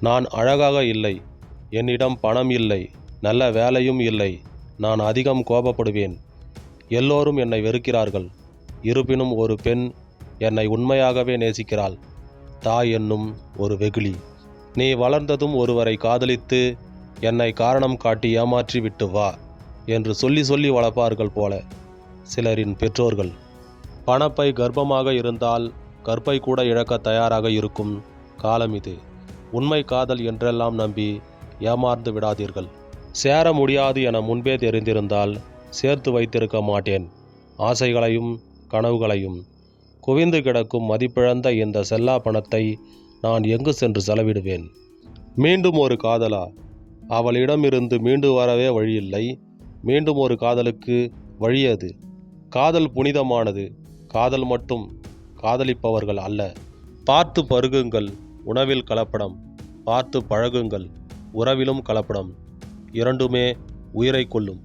நான் அழகாக இல்லை. என்னிடம் பணம் இல்லை. நல்ல வேலையும் இல்லை. நான் அதிகம் கோபப்படுவேன். எல்லோரும் என்னை வெறுக்கிறார்கள். இருப்பினும் ஒரு பெண் என்னை உண்மையாகவே நேசிக்கிறாள். தாய் என்னும் ஒரு வெகுளி. நீ வளர்ந்ததும் ஒருவரை காதலித்து என்னை காரணம் காட்டி ஏமாற்றி விட்டு வா என்று சொல்லி சொல்லி வளர்ப்பார்கள் போல சிலரின் பெற்றோர்கள். பணப்பை கர்ப்பமாக இருந்தால் கற்பை கூட இழக்க தயாராக இருக்கும் காலம் இது. உண்மை காதல் என்றெல்லாம் நம்பி ஏமாந்து விடாதீர்கள். சேர முடியாது என முன்பே தெரிந்திருந்தால் சேர்த்து வைத்திருக்க மாட்டேன். ஆசைகளையும் கனவுகளையும். குவிந்து கிடக்கும் மதிப்பிழந்த இந்த செல்லா பணத்தை நான் எங்கு சென்று செலவிடுவேன்? மீண்டும் ஒரு காதலா? அவளிடமிருந்து மீண்டு வரவே வழியில்லை. மீண்டும் ஒரு காதலுக்கு வழி அது காதல் புனிதமானது. காதல் மட்டும் காதலிப்பவர்கள் அல்ல. பார்த்து பருகுங்கள். உணவில் கலப்படம். பார்த்து பழகுங்கள் உறவிலும் கலப்படம். இரண்டுமே உயிரை கொல்லும்.